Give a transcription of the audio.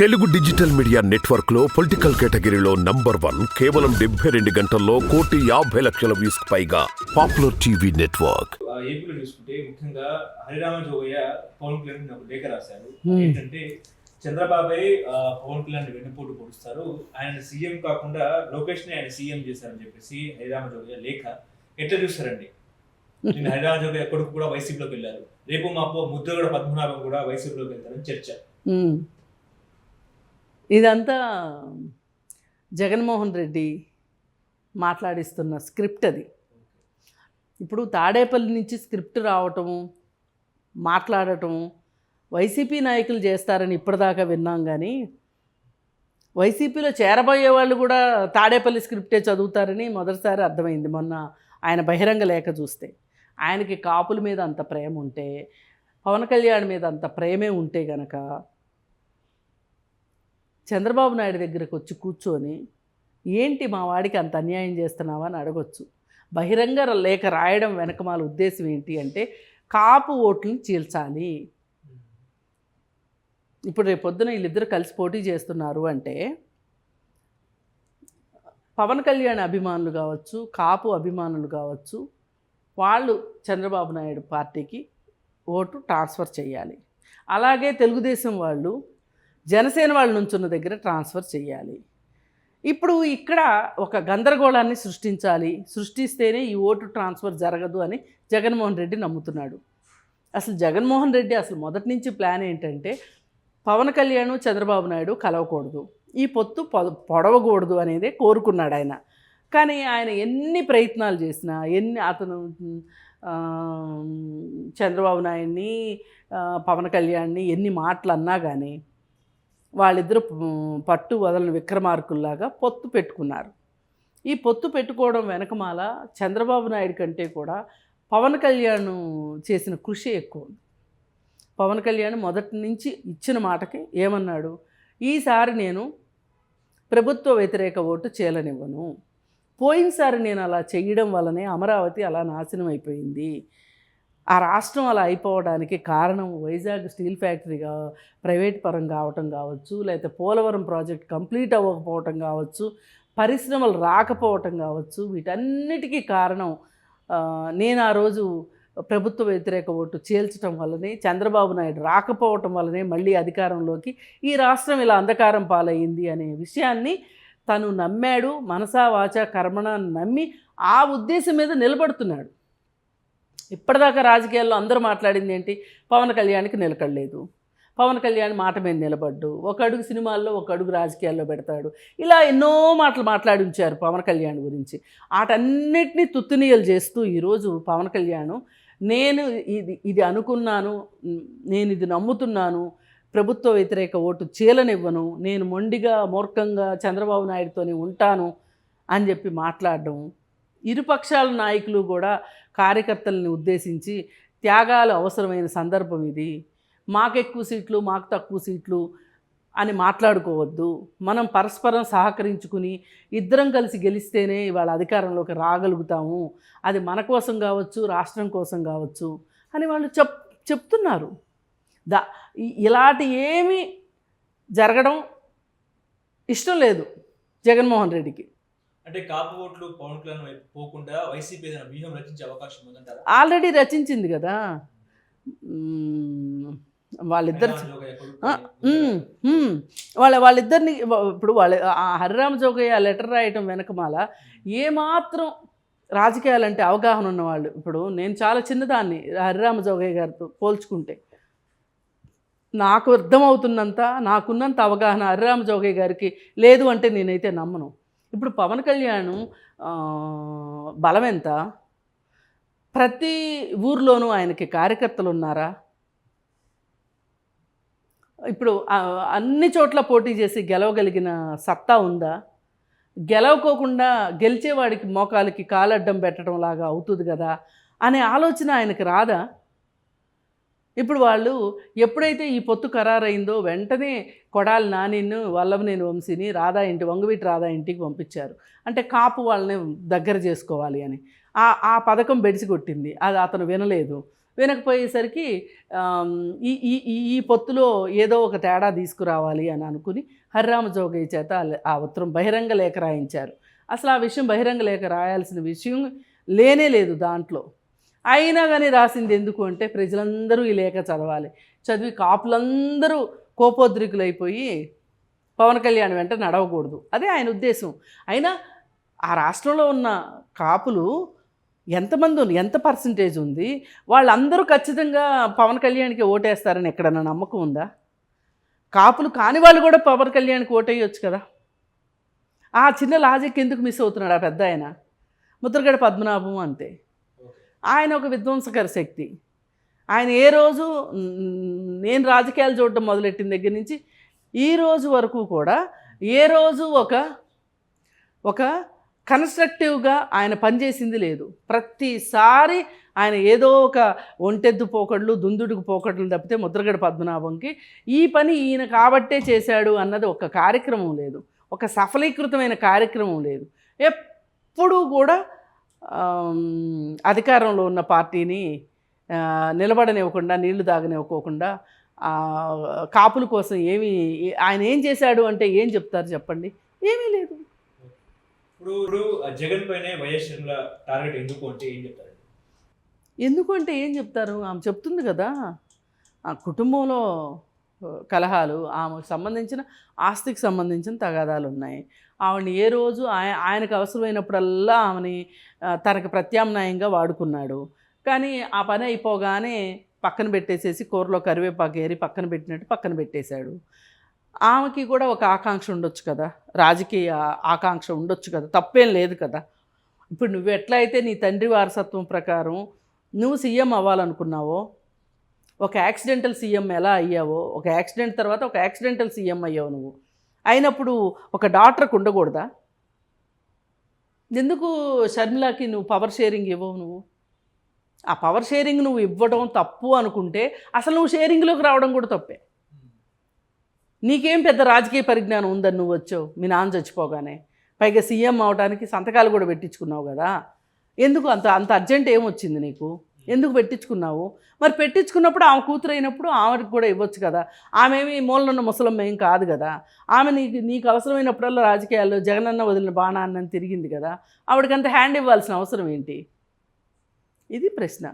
Telugu digital media నెట్వర్క్లో political కేటగిరీలో number one కేవలం డెబ్బై రెండు గంటల్లో కోటి యాభై లక్షల వ్యూస్ పైగా పాపులర్ టీవీ నెట్వర్క్. ఏపీలో చూసుకుంటే ముఖ్యంగా హరిరామ జోగయ్య పవన్ కళ్యాణ్ ఒక లేఖ రాశారు. ఏంటంటే చంద్రబాబు పవన్ కళ్యాణ్ వెన్నుపోటు పొడుస్తారు. ఆయన సీఎం కాకుండా లోకేష్ని ఆయన సీఎం చేశారని చెప్పేసి హరిరామ జోగయ్య లేఖ. ఎట్లా చూస్తారండి? నేను హరిరామ జోగయ్య కొడుకు కూడా వైసీపీలోకి వెళ్ళారు. రేపు మాపు ముద్రగడ పద్మనాభం కూడా వైసీపీలోకి వెళ్తారని చర్చ. ఇదంతా జగన్మోహన్ రెడ్డి మాట్లాడిస్తున్న స్క్రిప్ట్ అది. ఇప్పుడు తాడేపల్లి నుంచి స్క్రిప్ట్ రావటము మాట్లాడటము వైసీపీ నాయకులు చేస్తారని ఇప్పటిదాకా విన్నాం కానీ వైసీపీలో చేరబోయే వాళ్ళు కూడా తాడేపల్లి స్క్రిప్టే చదువుతారని మొదటిసారి అర్థమైంది మొన్న ఆయన బహిరంగ లేఖ చూస్తే. ఆయనకి కాపుల మీద అంత ప్రేమ ఉంటే పవన్ కళ్యాణ్ మీద అంత ప్రేమే ఉంటే గనక చంద్రబాబు నాయుడు దగ్గరకు వచ్చి కూర్చొని ఏంటి మా వాడికి అంత అన్యాయం చేస్తున్నావా? అని అడగొచ్చు. బహిరంగ లేఖ రాయడం వెనకమాల ఉద్దేశం ఏంటి అంటే కాపు ఓట్లను చీల్చాలి. ఇప్పుడు రేపు పొద్దున వీళ్ళిద్దరు కలిసి పోటీ చేస్తున్నారు అంటే పవన్ కళ్యాణ్ అభిమానులు కావచ్చు కాపు అభిమానులు కావచ్చు వాళ్ళు చంద్రబాబు నాయుడు పార్టీకి ఓటు ట్రాన్స్ఫర్ చేయాలి. అలాగే తెలుగుదేశం వాళ్ళు జనసేన వాళ్ళు నుంచున్న దగ్గర ట్రాన్స్ఫర్ చేయాలి. ఇప్పుడు ఇక్కడ ఒక గందరగోళాన్ని సృష్టించాలి. సృష్టిస్తేనే ఈ ఓటు ట్రాన్స్ఫర్ జరగదు అని జగన్మోహన్ రెడ్డి నమ్ముతున్నాడు. అసలు జగన్మోహన్ రెడ్డి అసలు మొదటి నుంచి ప్లాన్ ఏంటంటే పవన్ కళ్యాణ్ చంద్రబాబు నాయుడు కలవకూడదు. ఈ పొత్తు పొడవకూడదు అనేది కోరుకున్నాడు ఆయన. కానీ ఆయన ఎన్ని ప్రయత్నాలు చేసినా ఎన్ని అతను చంద్రబాబు నాయుడిని పవన్ కళ్యాణ్ని ఎన్ని మాటలు అన్నా కానీ వాళ్ళిద్దరు పట్టు వదలని విక్రమార్కుల్లాగా పొత్తు పెట్టుకున్నారు. ఈ పొత్తు పెట్టుకోవడం వెనకమాల చంద్రబాబు నాయుడు కంటే కూడా పవన్ కళ్యాణ్ చేసిన కృషి ఎక్కువ ఉంది. పవన్ కళ్యాణ్ మొదటి నుంచి ఇచ్చిన మాటకి ఏమన్నాడు? ఈసారి నేను ప్రభుత్వ వ్యతిరేక ఓటు చేయలనివ్వను పోయినసారి నేను అలా చేయడం వల్లనే అమరావతి అలా నాశనం అయిపోయింది. ఆ రాష్ట్రం అలా అయిపోవడానికి కారణం వైజాగ్ స్టీల్ ఫ్యాక్టరీగా ప్రైవేట్ పరం కావటం కావచ్చు లేకపోతే పోలవరం ప్రాజెక్ట్ కంప్లీట్ అవ్వకపోవటం కావచ్చు పరిశ్రమలు రాకపోవటం కావచ్చు వీటన్నిటికీ కారణం నేను ఆ రోజు ప్రభుత్వ వ్యతిరేక ఓటు చీల్చడం వల్లనే చంద్రబాబు నాయుడు రాకపోవటం వల్లనే మళ్ళీ అధికారంలోకి ఈ రాష్ట్రం ఇలా అంధకారం పాలయ్యింది అనే విషయాన్ని తను నమ్మాడు మనసా వాచ కర్మణ నమ్మి ఆ ఉద్దేశం మీద నిలబడుతున్నాడు. ఇప్పటిదాకా రాజకీయాల్లో అందరూ మాట్లాడింది ఏంటి? పవన్ కళ్యాణ్కి నిలకడలేదు. పవన్ కళ్యాణ్ మాట మీద నిలబడ్డు. ఒక అడుగు సినిమాల్లో ఒక అడుగు రాజకీయాల్లో పెడతాడు. ఇలా ఎన్నో మాటలు మాట్లాడి ఉంచారు పవన్ కళ్యాణ్ గురించి. వాటన్నిటినీ తుత్తునీయలు చేస్తూ ఈరోజు పవన్ కళ్యాణ్ నేను ఇది ఇది అనుకున్నాను నేను ఇది నమ్ముతున్నాను ప్రభుత్వ వ్యతిరేక ఓటు చీలనివ్వను నేను మొండిగా మూర్ఖంగా చంద్రబాబు నాయుడుతోనే ఉంటాను అని చెప్పి మాట్లాడడం ఇరుపక్షాల నాయకులు కూడా కార్యకర్తలను ఉద్దేశించి త్యాగాలు అవసరమైన సందర్భం ఇది. మాకు ఎక్కువ సీట్లు మాకు తక్కువ సీట్లు అని మాట్లాడుకోవద్దు. మనం పరస్పరం సహకరించుకుని ఇద్దరం కలిసి గెలిస్తేనే ఇవాళ అధికారంలోకి రాగలుగుతాము. అది మన కోసం కావచ్చు రాష్ట్రం కోసం కావచ్చు అని వాళ్ళు చెప్ చెప్తున్నారు. దా ఇలాంటి ఏమీ జరగడం ఇష్టం లేదు జగన్మోహన్ రెడ్డికి. అంటే కాపు ఓట్లు పవన్ కళ్యాణ్ వైపు పోకుండా వైసీపీ ఏదైనా వ్యూహం రచించే అవకాశం ఉందంటారా? ఆల్రెడీ రచించింది కదా. వాళ్ళిద్దరు. వాళ్ళ వాళ్ళిద్దరిని ఇప్పుడు వాళ్ళ హరిరామ జోగయ్య లెటర్ రాయటం వెనకమాల ఏమాత్రం రాజకీయాలంటే అవగాహన ఉన్నవాళ్ళు. ఇప్పుడు నేను చాలా చిన్నదాన్ని హరిరామ జోగయ్య గారితో పోల్చుకుంటే. నాకు అర్థమవుతున్నంత నాకున్నంత అవగాహన హరిరామ జోగయ్య గారికి లేదు అంటే నేనైతే నమ్మను. ఇప్పుడు పవన్ కళ్యాణ్ బలం ఎంత? ప్రతి ఊర్లోనూ ఆయనకి కార్యకర్తలు ఉన్నారా ఇప్పుడు అన్ని చోట్ల పోటీ చేసి గెలవగలిగిన సత్తా ఉందా? గెలవకోకుండా గెలిచేవాడికి మోకాలికి కాలడ్డం పెట్టడం లాగా అవుతుంది కదా అనే ఆలోచన ఆయనకి రాదా? ఇప్పుడు వాళ్ళు ఎప్పుడైతే ఈ పొత్తు ఖరారైందో వెంటనే కొడాలి నానిన్ను వల్లభనేని వంశీని రాధా ఇంటి వంగవీటి రాధా ఇంటికి పంపించారు. అంటే కాపు వాళ్ళని దగ్గర చేసుకోవాలి అని. ఆ ఆ పథకం బెడిసి కొట్టింది. అది అతను వినలేదు. వినకపోయేసరికి ఈ ఈ ఈ- ఈ పొత్తులో ఏదో ఒక తేడా తీసుకురావాలి అని అనుకుని హరిరామ జోగయ్య చేత ఆ ఉత్తరం బహిరంగ లేఖ రాయించారు. అసలు ఆ విషయం బహిరంగ లేఖ రాయాల్సిన విషయం లేనే లేదు దాంట్లో. అయినా కానీ రాసింది ఎందుకు అంటే ప్రజలందరూ ఈ లేఖ చదవాలి. చదివి కాపులందరూ కోపోద్రికులైపోయి పవన్ కళ్యాణ్ వెంట నడవకూడదు. అదే ఆయన ఉద్దేశం. అయినా ఆ రాష్ట్రంలో ఉన్న కాపులు ఎంతమంది ఉంది ఎంత పర్సంటేజ్ ఉంది? వాళ్ళందరూ ఖచ్చితంగా పవన్ కళ్యాణ్కి ఓటేస్తారని ఎక్కడన్నా నమ్మకం ఉందా? కాపులు కాని వాళ్ళు కూడా పవన్ కళ్యాణ్కి ఓటేయొచ్చు కదా? ఆ చిన్న లాజిక్ ఎందుకు మిస్ అవుతున్నాడు ఆ పెద్ద ఆయన? ముద్రగడ పద్మనాభం అంతే. ఆయన ఒక విధ్వంసకర శక్తి. ఆయన ఏ రోజు నేను రాజకీయాలు చూడటం మొదలెట్టిన దగ్గర నుంచి ఈ రోజు వరకు కూడా ఏ రోజు ఒక ఒక కన్స్ట్రక్టివ్గా ఆయన పనిచేసింది లేదు. ప్రతిసారి ఆయన ఏదో ఒక ఒంటెద్దు పోకడ్లు దుందుడుకు పోకడ్లు తప్పితే ముద్రగడ పద్మనాభంకి ఈ పని ఈయన కాబట్టే చేశాడు అన్నది ఒక కార్యక్రమం లేదు. ఒక సఫలీకృతమైన కార్యక్రమం లేదు. ఎప్పుడూ కూడా అధికారంలో ఉన్న పార్టీని నిలబడనివ్వకుండా నీళ్ళు తాగనివ్వకోకుండా కాపుల కోసం ఏమి ఆయన ఏం చేశాడు అంటే ఏం చెప్తారు చెప్పండి? ఏమీ లేదు. ఇప్పుడు ఇప్పుడు జగన్ పైనే వైఎస్ టార్గెట్ ఎందుకు అంటే ఏం చెప్తారండి ఎందుకంటే ఏం చెప్తారు? ఆమె చెప్తుంది కదా ఆ కుటుంబంలో కలహాలు ఆమెకు సంబంధించిన ఆస్తికి సంబంధించిన తగాదాలు ఉన్నాయి. ఆవిడని ఏ రోజు ఆయన ఆయనకు అవసరమైనప్పుడల్లా ఆమెని తనకు ప్రత్యామ్నాయంగా వాడుకున్నాడు. కానీ ఆ పని అయిపోగానే పక్కన పెట్టేసేసి కూరలో కరివేపాకు ఏరి పక్కన పెట్టినట్టు పక్కన పెట్టేశాడు. ఆమెకి కూడా ఒక ఆకాంక్ష ఉండొచ్చు కదా. రాజకీయ ఆకాంక్ష ఉండొచ్చు కదా. తప్పేం లేదు కదా. ఇప్పుడు నువ్వు ఎట్లయితే నీ తండ్రి వారసత్వం ప్రకారం నువ్వు సీఎం అవ్వాలనుకున్నావో ఒక యాక్సిడెంటల్ సీఎం ఎలా అయ్యావో ఒక యాక్సిడెంట్ తర్వాత ఒక యాక్సిడెంటల్ సీఎం అయ్యావు నువ్వు. అయినప్పుడు ఒక డాక్టర్కి ఉండకూడదా? ఎందుకు షర్మిలాకి నువ్వు పవర్ షేరింగ్ ఇవ్వవు నువ్వు? ఆ పవర్ షేరింగ్ నువ్వు ఇవ్వడం తప్పు అనుకుంటే అసలు నువ్వు షేరింగ్లోకి రావడం కూడా తప్పే. నీకేం పెద్ద రాజకీయ పరిజ్ఞానం ఉందని నువ్వు వచ్చావు మీ నాన్న చచ్చిపోగానే. పైగా సీఎం అవడానికి సంతకాలు కూడా పెట్టించుకున్నావు కదా. ఎందుకు అంత అంత అర్జెంట్ ఏమొచ్చింది నీకు? ఎందుకు పెట్టించుకున్నావు? మరి పెట్టించుకున్నప్పుడు ఆమె కూతురు అయినప్పుడు ఆమెకి కూడా ఇవ్వచ్చు కదా. ఆమె ఏమి మూలనున్న ముసలమ్మ ఏం కాదు కదా. ఆమె నీకు నీకు అవసరమైనప్పుడల్లా రాజకీయాల్లో జగనన్న వదిలిన బాణాన్నని తిరిగింది కదా. ఆవిడకంత హ్యాండ్ ఇవ్వాల్సిన అవసరం ఏంటి? ఇది ప్రశ్న.